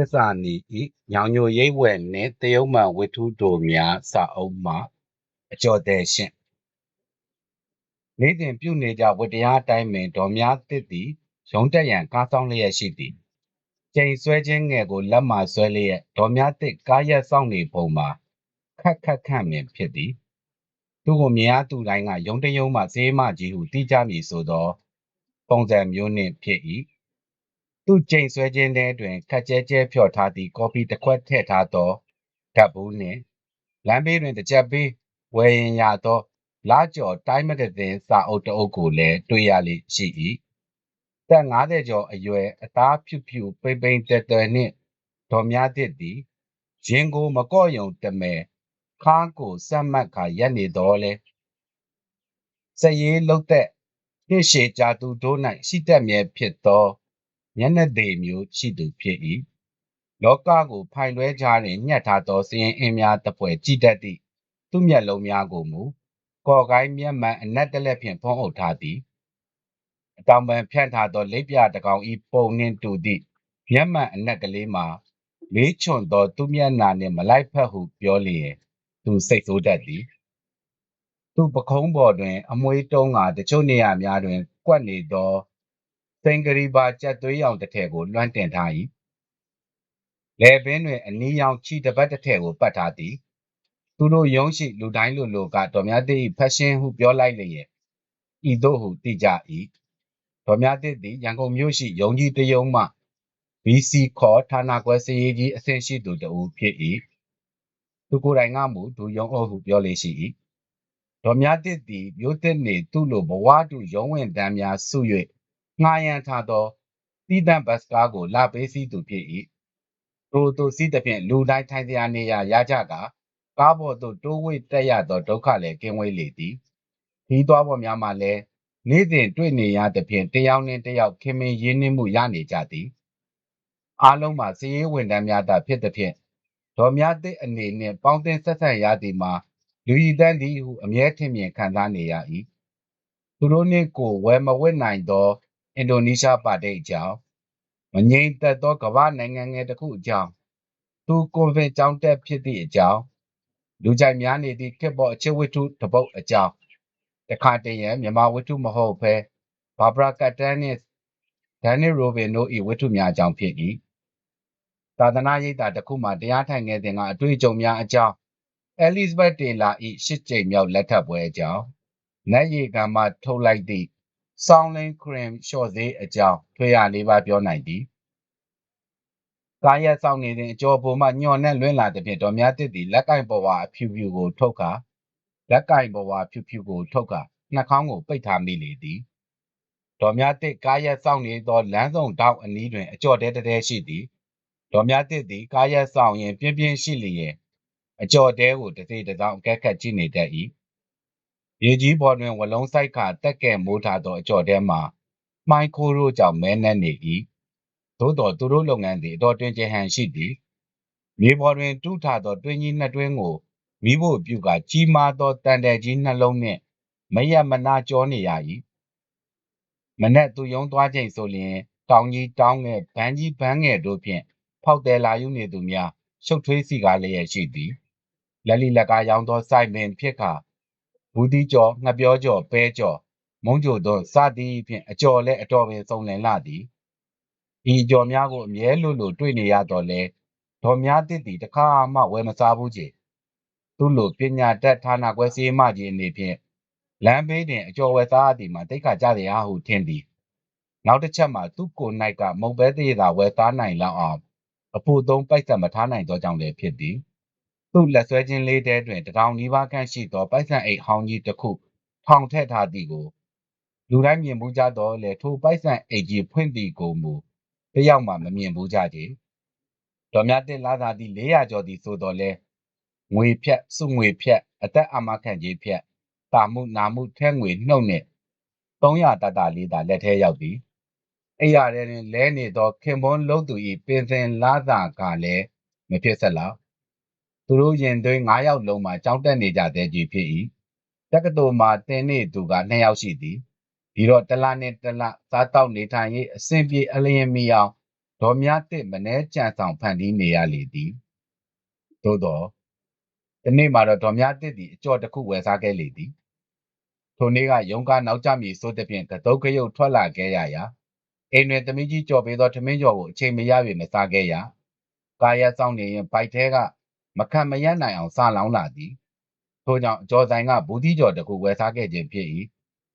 စ္စာနီဤညောင်ညိုရိပ်ဝဲနှင့်တရုတ်မှန်ဝတ္ထုတို့များစာအုပ်မှအကျော်တဲ့ရှင့်နေ့စဉ်ပြုနေကြဝတ္တရားအတိုင်းပင်ဒေါ်များတစ်သည်ရုံးတက်ရန်ကားဆောင်လျက်ရှိသည်ကျိန်ဆွဲခြင်းငယ်ကိုလက်မှဆွဲလျက်ဒေါ်များတစ်ကားရက်ဆောင်နေပုံမှာခက်ခက်ခန့်ပင်ဖြစ်သည်သူကိုမြင်ရသူတိုင်းကရုံးတရုံးမှစေးမကြီးဟုတိကြမည်ဆိုသော ပုံစံမျိုးနှင့်ဖြစ်၏ သူကျိန်ဆွဲခြင်းထဲတွင်ခက်ကျဲကျဲဖြော်ထားသည့်ကော်ဖီတစ်ခွက်ထည့်ထားသောဓာတ်ဘူးနှင့်လမ်းဘေးတွင်တစ်ချက်ပေးဝယ်ရင်ရသောလာကျော်တိုင်းမဂဇင်းစာအုပ်တအုပ်ကိုလည်းတွေ့ရလိရှိ၏သက်90ကျော်အရွယ်အသားဖြူဖြူပိမ့်ပိမ့်တဲတဲနှင့်ဒေါ်များသစ်သည်ရင်ကိုမကော့ယုံတမယ်ခါးကိုစက်မှတ်ခါရက်နေတော့လဲစက်ရေးလုတ်သက်နှစ်ရှည်ကြာသူတို့၌ရှိတတ်မြဲဖြစ်သော မျက်နှာသေးမျိုးရှိသူဖြစ်၏လောကကိုဖိုင်လွဲကြတွင်ညှက်ထားသောစရင်အင်းများတပွဲကြည်တတ်သည့်သူ့မျက်လုံးများကိုမူကော်ကိုင်းမျက်မှန်အနက်တလက်ဖြင့်ဖုံးအုပ်ထားသည်အတောင်ပံဖြန့်ထားသောလိပ်ပြတကောင်ဤပုံနှင့်တူသည့်မျက်မှန်အနက်ကလေးမှာလေးချွန်သောသူ့မျက်နာနှင့်မလိုက်ဖက်ဟုပြောလျင်သူစိတ်ဆိုးတတ်သည်သူ့ပခုံးပေါ်တွင် အမွှေးတုံးကတချို့နေရာများတွင် ကွက်နေသော စိန်ဂရီပါကြက်သွေးရောင်တစ်ထည်ကိုလွှမ်းတင်ထား၏လယ်ပင်တွင်အနီးရောင်ချီတပတ်တစ်ထည်ကိုပတ်ထားသည်သူတို့ရုံးရှိလူတိုင်းလူလူကတော်များသည့်ဖက်ရှင်ဟုပြောလိုက်လျင်ဤသို့ဟုသိကြ၏တော်များသည့်သည်ရန်ကုန်မြို့ရှိရုံးကြီးတရုံးမှ BC ခေါ်ဌာနကွဲစရေးကြီးအဆင့်ရှိသူတဦးဖြစ်၏သူကိုယ်တိုင်ကမူသူရုံးအုပ်ဟုပြောလေရှိ၏ဒေါ်များသစ်သည်မြို့သစ်နေသူ့လိုဘဝတူရုံးဝင်တန်းများစု၍ ငှားရမ်းထားသောတီးတန့်ဘတ်စကားကို လာပေးစီသူဖြစ်၏ထိုသူစီးသဖြင့်လူတိုင်းထိုင်စရာနေရာရကြကကားပေါ်သို့တိုးဝှေ့တက်ရသောဒုက္ခလည်းကင်းဝေးလေသည်ခီးသွားပေါ်များမှလည်းနေ့စဉ်တွေ့နေရသဖြင့်တယောက်နှင့်တယောက်ခင်မင်ရင်းနှီးမှုရနေကြသည်အားလုံးမှာစည်ရေးဝန်တန်းများသာဖြစ်သဖြင့်ဒေါ်များသည့်အနေနှင့်ပေါင်းတင်ဆက်ဆံရသည်မှာလူရည်တန်းသည်ဟုအမြဲထင်မြင်ခံစားနေရ၏သူတို့နှင့်ကိုဝယ်မဝစ်နိုင်သော အင်ဒိုနီးရှားပါတိတ်အကြောင်းမငြိမ်သက်သောကမ္ဘာနိုင်ငံငယ်တစ်ခုအကြောင်းသူကွန်ဗင်ကျောင်းတက်ဖြစ်သည့်အကြောင်းလူကြိုက်များနေသည့်ခေတ်ပေါ်အချစ်ဝတ္ထုတပုတ်အကြောင်းတခါတည်းရန်မြန်မာဝတ္ထုမဟုတ်ဘဲဘာဘရာကတ်တန်နစ်ဒန်နီရိုဘင်တို့၏ဝတ္ထုများအကြောင်းဖြစ်၏သာသနာရိပ်သာတစ်ခုမှတရားထိုင်ခဲ့စဉ်ကအတွေ့အကြုံများအကြောင်းအဲလီဇဘက်တေလာ၏ရှစ်ကြိမ်မြောက်လက်ထပ်ပွဲအကြောင်းနတ်ရီကံမှထုတ်လိုက်သည့် ဆောင်းလင်းခရင်ရှော့သေးအကြောင်းထွေရလေးပါပြောနိုင်သည်ကာရက်ဆောင်နေတဲ့အကျော်ပေါ်မှညှော်နှက်လွင့်လာသည်ဖြင့်တော်များတစ်သည်လက်ကင်ပေါ်ဝါအဖြူဖြူကိုထုတ်ကာလက်ကင်ပေါ်ဝါဖြူဖြူကိုထုတ်ကာနှာခေါင်းကိုပိတ်ထားမိလေသည်ဒေါ်များတစ်ကာရက်ဆောင်နေသောလမ်းဆောင်တောက်အနီးတွင်အကျော်တဲတဲရှိသည်ဒေါ်များတစ်သည်ကာရက်ဆောင်ရင်ပြင်းပြင်းရှိလျင်အကျော်တဲကိုတစ်စိတစ်စောင်းအကက်ခတ်ကြည့်နေတတ်၏ ရေကြီးပေါ်တွင် ဝလုံးဆိုင်ခါ တက်ကဲမိုးထားသော အကျော်တဲမှာမှိုင်းခိုးတို့ကြောင့် မဲနှက်နေ၏သို့တော် သူတို့လုပ်ငန်းသည် အတော်တွင် ကျဟန်ရှိသည် မြေပေါ်တွင် တူးထားသော တွင်းကြီးနှစ်တွင်းကိုမိဖို့ပြုကကြီးမားသောတန်တယ်ကြီးနှလုံးနှင့် မရမနာကြောနေရ၏မနက် သူယုံသွားချိန်ဆိုလျင် တောင်ကြီးတောင်းငယ်ဗန်းကြီးဗန်းငယ်တို့ဖြင့် ဖောက်တယ်လာယူနေသူများ ရှုပ်ထွေးစီကားလျက်ရှိသည် လက်လီလက်ကားရောင်းသောစိုက်ပင်ဖြစ်ခါ ဘူးတီကျော်ငှက်ပြောကျော်ပဲကျော်မုံကြိုသောစသည်ဖြင့်အကျော်လည်းအတော်ပင်စုံလင်လာသည်ဤအကျော်များကိုအမြဲလိုလိုတွေ့နေရတော့လဲဒေါ်များတစ်သည်တခါမှဝယ်မစားဘူးကြီးသူ့လိုပညာတတ်ဌာနကွဲစည်းမကြီးအနေဖြင့်လမ်းဘေးတွင်အကျော်ဝယ်စားသည်မှာတိတ်ခါကြရဟုထင်သည်နောက်တစ်ချက်မှာသူ့ကိုယ်၌ကမုတ်ပဲသေးသာဝယ်သားနိုင်လောက်အောင်အဖို့သုံးပိုက်ဆက်မထားနိုင်သောကြောင့်လည်းဖြစ်သည် သူ့လက်ဆွဲချင်းလေးတဲတွင်တထောင်နီးပါးခန့်ရှိသောပိုက်ဆံအိတ်ဟောင်းကြီးတစ်ခုထောင်ထည့်ထားသည်ကိုလူတိုင်းမြင်မှုကြတော့လေထိုပိုက်ဆံအိတ်ကြီးဖွင့်သည်ကိုမူတယောက်မှမမြင်ဘူးကြကြ။ဒေါ်မြတင်လာသာသည်400ကျော်သည်ဆိုတော့လေငွေဖြတ်စုငွေဖြတ်အသက်အာမခံကြီးဖြတ်တာမှုနာမှုထဲငွေနှုတ်နှင့်300တတလေးသာလက်ထဲရောက်သည်။အိယာထဲတွင်လဲနေသောခင်ပွန်းလုံးသူ၏ပင်စင်လာသာကလည်းမဖြစ်ဆက်လောက် သူတို့ရင်သွေး9ယောက်လုံးမှာကြောင်းတက်နေကြတဲ့ကြီးဖြစ်၏တက္ကသိုလ်မှာတင်နေသူက2ယောက်ရှိသည်ဒီတော့တလနဲ့တလစားတောက်နေထိုင်ရေးအဆင်ပြေအလျင်မီအောင်ဒေါ်မြတစ်မနှဲကြံဆောင်ဖန်တီးနေရလေသည်သို့တော့ဒီနေ့မှာတော့ဒေါ်မြတစ်သည်အကြော်တစ်ခုဝယ်စားခဲ့လေသည်ထိုနေ့ကရုံးကားနောက်ကျမည်ဆိုသဖြင့်ကတုတ်ကရုတ်ထွက်လာခဲ့ရရာအိမ်တွင်သမီးကြီးကြော်ပေးသောထမင်းကြော်ကိုအချိန်မရ၍မစားခဲ့ရကာယဆောင်နေရင်ဘိုက်ထဲက မခံမရနိုင်အောင်စလောင်းလာသည်ထို့ကြောင့်အကျော်ဆိုင်ကဘူးသီးကြော်တစ်ခုဝယ်စားခဲ့ခြင်းဖြစ်၏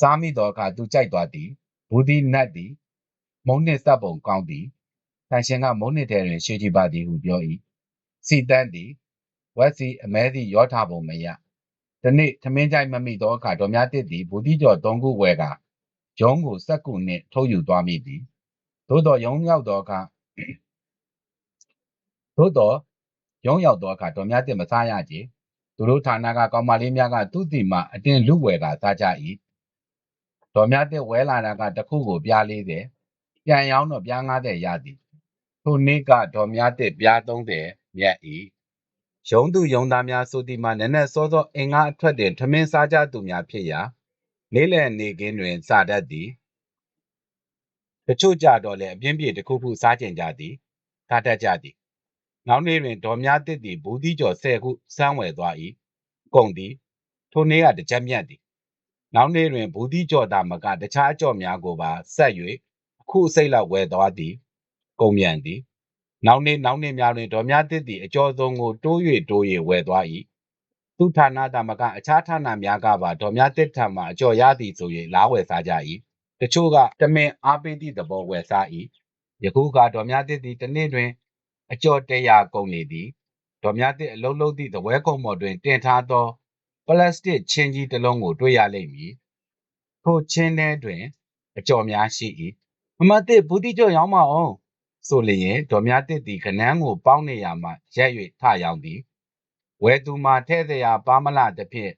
စားမိသောအခါသူကြိုက်သွားသည်ဘူးသီးနတ်သည်မုံနှင့်စပ်ပုံကောင်းသည်တန်ရှင်ကမုံနှင့်ထဲတွင်ရှိကြည့်ပါသည်ဟုပြော၏စီတန်းသည်ဝက်စီအမဲစီရောထားပုံမရဒီနေ့သမင်းကြိုက်မမိသောအခါတော်များတစ်သည်ဘူးသီးကြော်သုံးခုဝယ်ကရုံးကိုစက်ကူနှင့်ထုတ်ယူသွားမိသည်သို့တော်ရုံးရောက်သောအခါသို့တော် ရုံးရောက်သောအခါတော်များတစ်မစားရကြသူတို့ဌာနကကောင်မလေးများကသူ့တီမှအတင်းလူဝယ်ကစားကြ၏ဒေါ်မြတဲ့ဝဲလာတာကတခုကိုပြား40ပြန်ရောင်းတော့ပြား90ရသည်ထိုနေ့ကဒေါ်မြတဲ့ပြား30မြတ်၏ရုံးသူရုံးသားများဆိုသည်မှာနည်းနည်းစောစောအင်္ဂါအထွက်တွင်ထမင်းစားကြသူများဖြစ်ရာလေးလံနေကင်းတွင်စာတတ်သည်တချို့ကြတော့လည်းအပြင်းပြေတစ်ခုခုစားကြင်ကြသည်စားတတ်ကြသည် နောက်နေ့တွင်ဒေါ်များတစ်သည်ဘူးသီးကျော်10ခုစမ်းဝယ်သွား၏ကုန်သည်ထိုနေ့ကတကြက်မြတ်သည်နောက်နေ့တွင်ဘူးသီးကျော်သာမကတခြားကြော်များကိုပါဆက်၍အခုအစိတ်လောက်ဝယ်သွားသည်ကုန်မြန်သည်နောက်နေ့နောက်နေ့များတွင်ဒေါ်များတစ်သည်အကျော်ဆုံးကိုတိုး၍တိုး၍ဝယ်သွား၏သူဌာနသာမကအခြားဌာနများကပါဒေါ်များတစ်ထံမှအကျော်ရသည်ဆို၍လားဝယ်စားကြ၏တချို့ကတမင်အားပေးသည့်သဘောဝယ်စား၏ယခုကဒေါ်များတစ်သည်တစ်နေ့တွင် အကျော်တရာကုန်နေသည်ဒေါ်မြသည့်အလုံးလုံးသည့်သပွဲကုံပေါ်တွင်တင်ထားသောပလတ်စတစ်ချင်းကြီးတစ်လုံးကိုတွေ့ရလိမ့်မည်ထိုချင်းထဲတွင်အကျော်များရှိ၏မမသစ်ဘူးတိကျော်ရောင်းမအောင်ဆိုလျင်ဒေါ်မြသစ်သည်ခနန်းကိုပေါင်းနေရမှရက်၍ထရောင်းသည်ဝဲသူမှာထဲ့စရာပါမလာသဖြင့်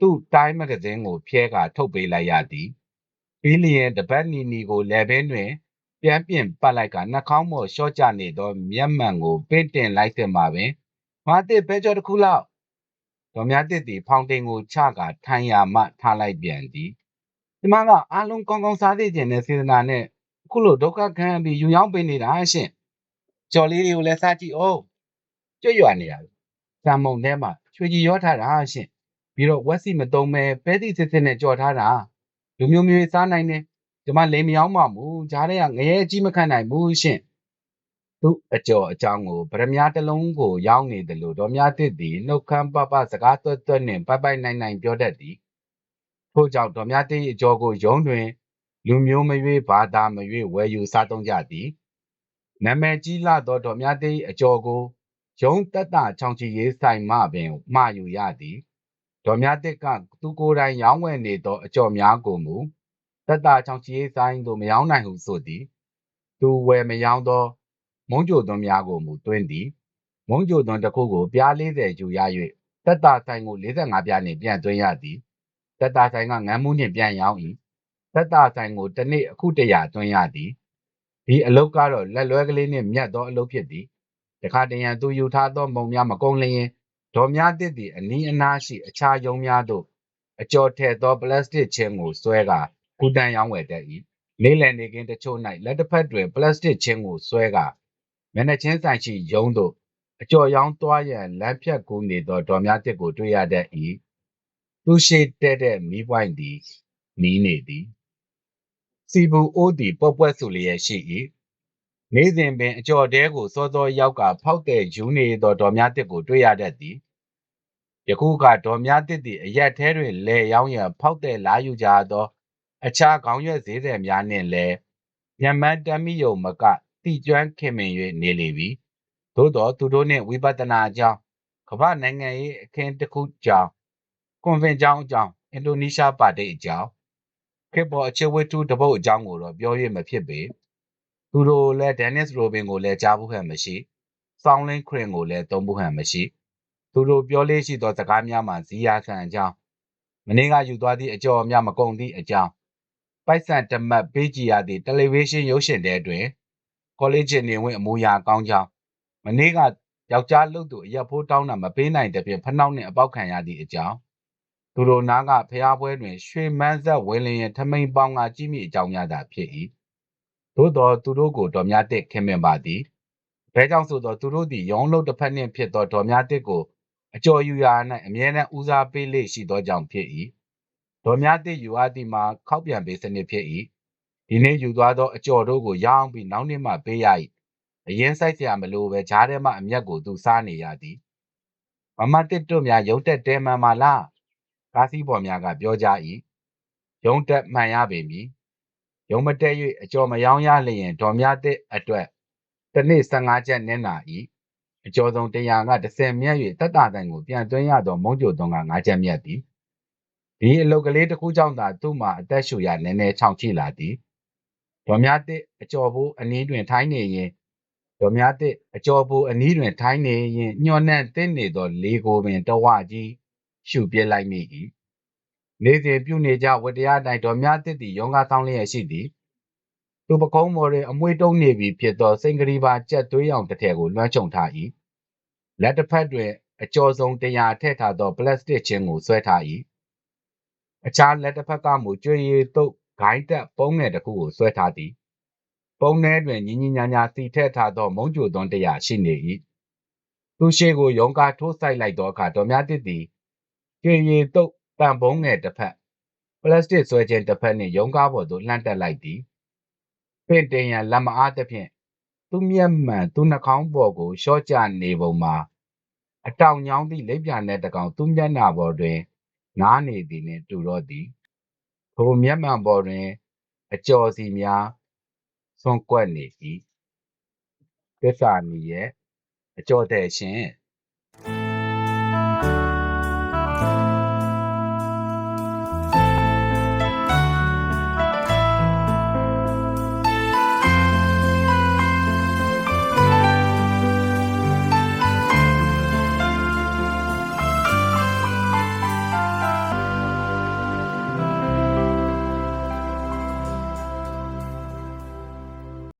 သူ့တိုင်းမဂဇင်းကိုဖျဲကာထုတ်ပေးလိုက်ရသည်ပြီးလျင်တပတ်နီနီကိုလယ်ဘင်းတွင် ပြန်ပြင်ပတ်လိုက်ကနှာခေါင်းပေါ်လျှော့ကျနေသောမျက်မှန်ကိုပင့်တင်လိုက်တဲ့မှာပင်ငါတစ်ဘဲကြောတစ်ခုလောက်ဒေါ်မြတစ်သည်ဖောင်တိန်ကိုချကာထိုင်ရာမှထားလိုက်ပြန်သည်ဒီမှာကအားလုံးကောင်းကောင်းစားသေးခြင်းနဲ့စေတနာနဲ့အခုလိုဒုက္ခခံပြီးယူရောက်ပေးနေတာရှင့်ကြော်လေးတွေကိုလည်းစားကြည့်အောင်ကြွရွာနေတာဆံမုံထဲမှာချွေကြီးရောထားတာရှင့်ပြီးတော့ဝက်စီမတုံးပဲပဲသည့်စစ်စစ်နဲ့ကြော်ထားတာလူမျိုးမျိုးစားနိုင်တယ် ဒီမှာလိမ်မယောင်းပါဘူးဂျားတဲ့ကငရဲအကြီးမခံနိုင်ဘူးရှင့်သူအကျော်အကြောင်းကိုဗရမ ्या တစ်လုံးကိုရောက်နေတယ်လို့ဒေါ်မြတစ်သည်နှုတ်ခမ်းပပစကားသွက်သွက်နှင့်ပိုက်ပိုက်နိုင်နိုင်ပြောတတ်သည်ထို့ကြောင့်ဒေါ်မြတစ်အကျော်ကိုယုံတွင် လူမျိုးမရွေးဘာသာမရွေးဝယ်ယူစားသုံးကြသည်နာမည်ကြီးလာသောဒေါ်မြတစ်အကျော်ကိုယုံတက်တာချောင်ချီရေးဆိုင်မှပင်မှာယူရသည်ဒေါ်မြတစ်ကသူကိုယ်တိုင်ရောင်းဝယ်နေသောအကျော်များကိုမူ တက်တာချောင်ချီရေးဆိုင်သို့မရောင်းနိုင်ဟုဆိုသည်သူဝယ်မရောင်းသော မုံကြိုသွန်းများကိုမူသွင်းသည်မုံကြိုသွန်းတစ်ခုကိုပြား40ယူရ၍တက်တာဆိုင်ကို45ပြားနှင့်ပြန်သွင်းရသည်တက်တာဆိုင်ကငန်းမှုနှင့်ပြန်ရောင်း၏တက်တာဆိုင်ကိုတစ်နေ့အခုတရာသွင်းရသည်ဒီအလုတ်ကတော့လက်လွဲကလေးနှင့်မြတ်သောအလုတ်ဖြစ်သည်တခါတရံသူယူထားသောမုံများမကုန်လျင်ဒေါ်များတစ်သည့်အနီးအနားရှိအခြားယုံများသို့အကျော်ထည့်သောပလတ်စတစ်ချင်းကိုဆွဲကာ ကူတန်ရောင်းဝယ်တတ်၏လေးလံနေကင်းတချို့၌လက်တစ်ဖက်တွင်ပလတ်စတစ်ချင်းကိုဆွဲကာမျက်နှာချင်းဆိုင်ရှိယုံသို့အကျော်ရောင်းသွားရန်လမ်းဖြတ်ကူးနေသောဒေါ်များတစ်ကိုတွေ့ရတတ်၏သူရှိတဲ့တဲ့မီးပွိုင်းသည်နီးနေသည်စီဘူးအိုးသည်ပော့ပွက်ဆူလျက်ရှိ၏နေ့စဉ်ပင်အကျော်တဲကိုစောစောရောက်ကဖောက်တဲ့ယူနေသောဒေါ်များတစ်ကိုတွေ့ရတတ်သည်ယခုကဒေါ်များတစ်သည်အရက်ထဲတွင်လဲရောင်းရန်ဖောက်တဲ့လာယူကြသော အခြားခေါင်းရွက်ဈေးသည်များနှင့်လည်းညမန်းတမိယုံမကတိကျွမ်းခင်မင်၍နေလေပြီသို့တော်သူတို့နှင့်ဝိပဿနာအကြောင်းကမ္ဘာနိုင်ငံရေးအခင်းတစ်ခုကြောင်းကွန်ဗင်ကြောင်းအကြောင်းအင်ဒိုနီးရှားပါတိတ်အကြောင်းခေတ်ပေါ်အခြေဝတ္ထုတပုတ်အကြောင်းကိုတော့ပြောရမဖြစ်ပေသူတို့လည်းဒန်နစ်ရိုဘင်ကိုလည်းကြားဘူးဟန်မရှိဆောင်းလင်းခရင်ကိုလည်းသုံးဘူးဟန်မရှိသူတို့ပြောလေးရှိသောစကားများမှာဇီယာခံအကြောင်းမင်းကယူသွားသည့်အကျော်အများမကုန်သည့်အကြောင်း ပိုက်ဆန်တမတ်ပေးကြည်ရသည့်တယ်လီဗေးရှင်းရုပ်ရှင်တဲတွင်ကောလိပ်နေဝင်အမူအရာကောင်းကြောင်းမနေ့ကယောက်ျားလုတ်သူအရက်ဖိုးတောင်းတာမပေးနိုင်တဲ့ဖြင့်ဖနှောက်နှင့်အပေါက်ခံရသည့်အကြောင်းသူတို့နားကဖျားပွဲတွင် ရွှေမန်းဆက်ဝင်းလျင်ထမိန်ပေါင်းကကြီးမိအကြောင်းများသာဖြစ်၏သို့သောသူတို့ကိုဒေါ်မြတစ်ခင်မင်ပါသည်ဘဲကြောင့်ဆိုသောသူတို့သည်ရောင်းလုံးတစ်ဖက်နှင့်ဖြစ်သောဒေါ်မြတစ်ကိုအကျော်ယူရာ၌အမြဲတမ်းဦးစားပေးလေရှိသောကြောင့်ဖြစ်၏ ဒေါ်မြတစ်ယူအပ်သည်မှာခောက်ပြန်ပေးစနစ်ဖြစ်၏ဒီနေ့ယူသွားသောအကျော်တို့ကိုရောင်းပြီးနောက်နေ့မှပေးရ၏အရင်ဆိုင်စရာမလိုပဲဂျားထဲမှအမျက်ကိုသူစားနေရသည်မမတစ်တို့များရုံတက်တဲမှန်ပါလားကားစီးပေါ်များကပြောကြ၏ရုံတက်မှန်ရပေမည်ရုံမတက်၍အကျော်မယောင်းရလျင်ဒေါ်မြသည့်အတွက်တစ်နေ့15ချက်နင်းနာ၏အကျော်ဆုံး100က30မြတ်၍တက်တာတန်ကိုပြန်သွင်းရသောမုံကြိုသွန်းက9ချက်မြတ်သည် ဒီအလုတ်ကလေးတစ်ခုကြောင့်သာသူ့မှာအသက်ရှူရနည်းနည်းချောင်ချိလာသည်ဒေါ်မြသည့်အကျော်ဘိုးအနည်းတွင်ထိုင်းနေရင်ဒေါ်မြသည့်အကျော်ဘိုးအနည်းတွင်ထိုင်းနေရင်ညှော်နှံ့တင်းနေသောလေကိုပင်တဝကြီးရှူပြစ်လိုက်မိ၏နေစဉ်ပြုနေကြဝတရားတိုင်းဒေါ်မြသည့်သည်ရုံးကားဆောင်းလျက်ရှိသည်သူပကုံးမော်တွင်အမွှေးတုံးနေပြီဖြစ်သောစိန်ကလေးပါကြက်သွေးရောင်တစ်ထည်ကိုလွှမ်းခြုံထား၏လက်တစ်ဖက်တွင်အကျော်ဆုံးတရားထည့်ထားသောပလတ်စတစ်ချင်းကိုဆွဲထား၏ အခြားလက်တစ်ဖက်ကမူကျွေရည်တုပ်ဂိုင်းတက်ပုံးငယ်တစ်ခုကိုဆွဲထားသည်ပုံးထဲတွင်ညီညီညာညာစီထည့်ထားသောမုံကြိုသွန်းတရားရှိနေ၏သူရှိကိုရုံးကားထိုးဆိုင်လိုက်သောအခါတော်များတစ်သည်ကျွေရည်တုပ်တန်ပုံးငယ်တစ်ဖက်ပလတ်စတစ်ဆွဲခြင်းတစ်ဖက်နှင့်ရုံးကားပေါ်သို့လှမ်းတက်လိုက်သည်ပင့်တင်ရန်လက်မအားသဖြင့်သူ့မျက်မှန်သူ့နှာခေါင်းပေါ်ကိုရှော့ကျနေပုံမှာအတောင်ညောင်းသည့်လက်ပြနဲ့တကောင်သူ့မျက်နှာပေါ်တွင် နားနေသည်နှင့်တူတော့သည်ထိုမျက်မှန်ပေါ်တွင် အကျော်စီများဆွန့်ကွက်နေ၏သစ္စာနီရဲ့အကျော်တဲ့ရှင်